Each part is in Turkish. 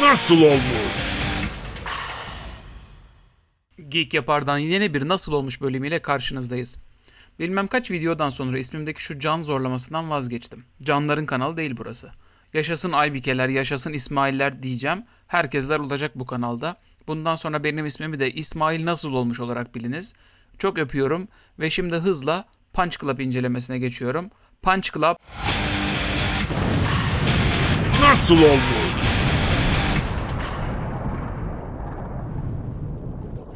Nasıl olmuş? Geek Yapar'dan yeni bir nasıl olmuş bölümüyle karşınızdayız. Bilmem kaç videodan sonra ismimdeki şu can zorlamasından vazgeçtim. Canların kanalı değil burası. Yaşasın Aybikeler, yaşasın İsmailler diyeceğim. Herkesler olacak bu kanalda. Bundan sonra benim ismimi de İsmail nasıl olmuş olarak biliniz. Çok öpüyorum ve şimdi hızla Punch Club incelemesine geçiyorum. Punch Club Nasıl olmuş?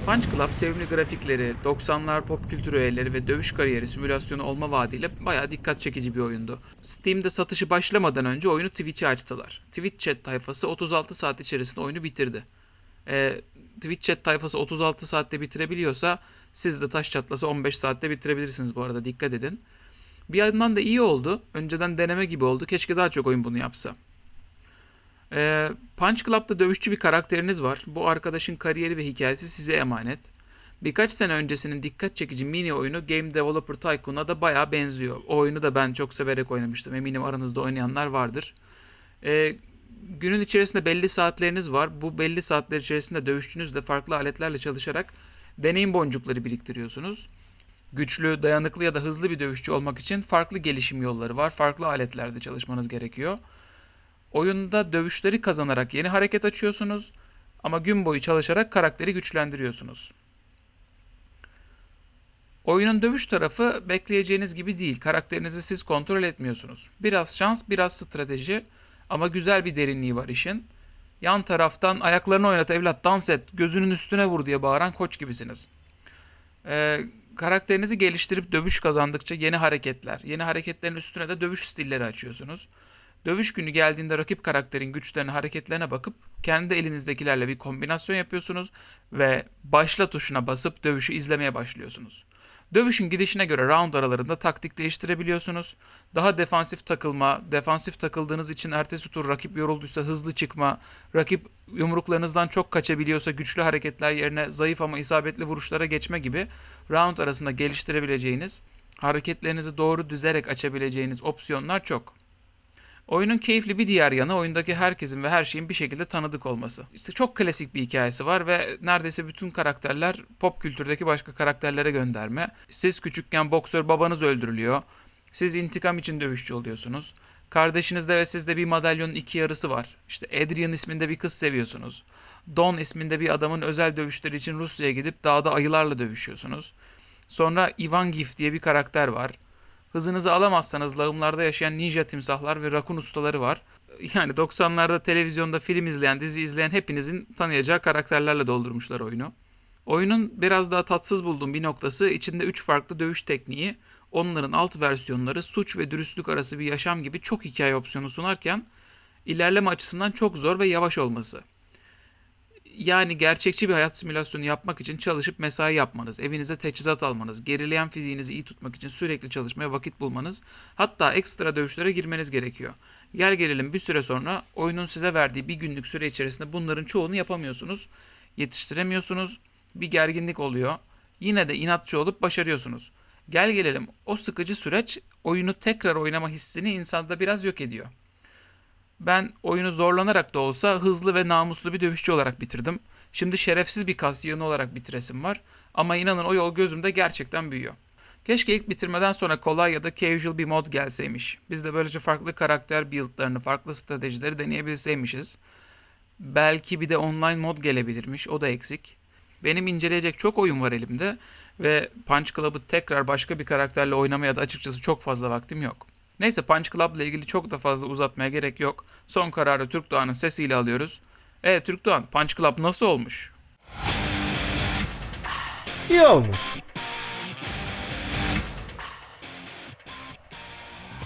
Punch Club sevimli grafikleri, 90'lar pop kültür öğeleri ve dövüş kariyeri simülasyonu olma vaadiyle bayağı dikkat çekici bir oyundu. Steam'de satışı başlamadan önce oyunu Twitch'e açtılar. Twitch chat tayfası 36 saat içerisinde oyunu bitirdi. Ee, Twitch chat tayfası 36 saatte bitirebiliyorsa siz de taş çatlasa 15 saatte bitirebilirsiniz bu arada dikkat edin. Bir yandan da iyi oldu. Önceden deneme gibi oldu. Keşke daha çok oyun bunu yapsa. Ee, Punch Club'da dövüşçü bir karakteriniz var. Bu arkadaşın kariyeri ve hikayesi size emanet. Birkaç sene öncesinin dikkat çekici mini oyunu Game Developer Tycoon'a da bayağı benziyor. O oyunu da ben çok severek oynamıştım. Eminim aranızda oynayanlar vardır. Ee, günün içerisinde belli saatleriniz var. Bu belli saatler içerisinde dövüşçünüzle farklı aletlerle çalışarak deneyim boncukları biriktiriyorsunuz. Güçlü, dayanıklı ya da hızlı bir dövüşçü olmak için farklı gelişim yolları var. Farklı aletlerde çalışmanız gerekiyor. Oyunda dövüşleri kazanarak yeni hareket açıyorsunuz ama gün boyu çalışarak karakteri güçlendiriyorsunuz. Oyunun dövüş tarafı bekleyeceğiniz gibi değil. Karakterinizi siz kontrol etmiyorsunuz. Biraz şans, biraz strateji ama güzel bir derinliği var işin. Yan taraftan ayaklarını oynat evlat dans et, gözünün üstüne vur diye bağıran koç gibisiniz. Ee, karakterinizi geliştirip dövüş kazandıkça yeni hareketler, yeni hareketlerin üstüne de dövüş stilleri açıyorsunuz. Dövüş günü geldiğinde rakip karakterin güçlerine, hareketlerine bakıp kendi elinizdekilerle bir kombinasyon yapıyorsunuz ve başla tuşuna basıp dövüşü izlemeye başlıyorsunuz. Dövüşün gidişine göre round aralarında taktik değiştirebiliyorsunuz. Daha defansif takılma, defansif takıldığınız için ertesi tur rakip yorulduysa hızlı çıkma, rakip yumruklarınızdan çok kaçabiliyorsa güçlü hareketler yerine zayıf ama isabetli vuruşlara geçme gibi round arasında geliştirebileceğiniz, hareketlerinizi doğru düzerek açabileceğiniz opsiyonlar çok. Oyunun keyifli bir diğer yanı oyundaki herkesin ve her şeyin bir şekilde tanıdık olması. İşte çok klasik bir hikayesi var ve neredeyse bütün karakterler pop kültürdeki başka karakterlere gönderme. Siz küçükken boksör babanız öldürülüyor. Siz intikam için dövüşçü oluyorsunuz. Kardeşinizde ve sizde bir madalyonun iki yarısı var. İşte Adrian isminde bir kız seviyorsunuz. Don isminde bir adamın özel dövüşleri için Rusya'ya gidip dağda ayılarla dövüşüyorsunuz. Sonra Ivan Gif diye bir karakter var. Hızınızı alamazsanız lağımlarda yaşayan ninja timsahlar ve rakun ustaları var. Yani 90'larda televizyonda film izleyen, dizi izleyen hepinizin tanıyacağı karakterlerle doldurmuşlar oyunu. Oyunun biraz daha tatsız bulduğum bir noktası içinde 3 farklı dövüş tekniği, onların alt versiyonları suç ve dürüstlük arası bir yaşam gibi çok hikaye opsiyonu sunarken ilerleme açısından çok zor ve yavaş olması. Yani gerçekçi bir hayat simülasyonu yapmak için çalışıp mesai yapmanız, evinize teçhizat almanız, gerileyen fiziğinizi iyi tutmak için sürekli çalışmaya vakit bulmanız, hatta ekstra dövüşlere girmeniz gerekiyor. Gel gelelim bir süre sonra oyunun size verdiği bir günlük süre içerisinde bunların çoğunu yapamıyorsunuz, yetiştiremiyorsunuz, bir gerginlik oluyor. Yine de inatçı olup başarıyorsunuz. Gel gelelim o sıkıcı süreç oyunu tekrar oynama hissini insanda biraz yok ediyor. Ben oyunu zorlanarak da olsa hızlı ve namuslu bir dövüşçü olarak bitirdim. Şimdi şerefsiz bir kas yığını olarak bitiresim var. Ama inanın o yol gözümde gerçekten büyüyor. Keşke ilk bitirmeden sonra kolay ya da casual bir mod gelseymiş. Biz de böylece farklı karakter build'larını, farklı stratejileri deneyebilseymişiz. Belki bir de online mod gelebilirmiş. O da eksik. Benim inceleyecek çok oyun var elimde ve Punch Club'ı tekrar başka bir karakterle oynamaya da açıkçası çok fazla vaktim yok. Neyse Punch Club ile ilgili çok da fazla uzatmaya gerek yok. Son kararı Türk Doğan'ın sesiyle alıyoruz. E Türk Doğan Punch Club nasıl olmuş? İyi olmuş.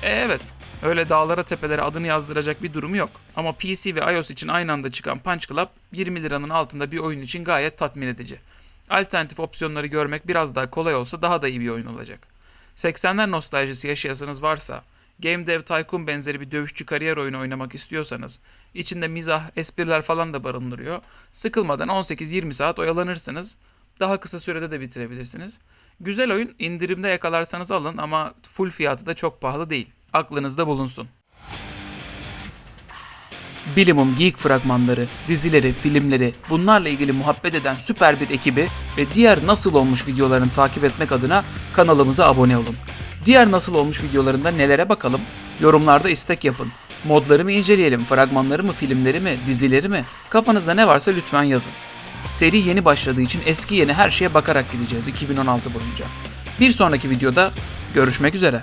E evet. Öyle dağlara tepelere adını yazdıracak bir durumu yok. Ama PC ve iOS için aynı anda çıkan Punch Club 20 liranın altında bir oyun için gayet tatmin edici. Alternatif opsiyonları görmek biraz daha kolay olsa daha da iyi bir oyun olacak. 80'ler nostaljisi yaşayasanız varsa, Game Dev Tycoon benzeri bir dövüşçü kariyer oyunu oynamak istiyorsanız, içinde mizah, espriler falan da barındırıyor. Sıkılmadan 18-20 saat oyalanırsınız. Daha kısa sürede de bitirebilirsiniz. Güzel oyun, indirimde yakalarsanız alın ama full fiyatı da çok pahalı değil. Aklınızda bulunsun. Bilimum Geek fragmanları, dizileri, filmleri, bunlarla ilgili muhabbet eden süper bir ekibi ve diğer nasıl olmuş videolarını takip etmek adına kanalımıza abone olun. Diğer nasıl olmuş videolarında nelere bakalım? Yorumlarda istek yapın. Modları mı inceleyelim, fragmanları mı, filmleri mi, dizileri mi? Kafanızda ne varsa lütfen yazın. Seri yeni başladığı için eski yeni her şeye bakarak gideceğiz 2016 boyunca. Bir sonraki videoda görüşmek üzere.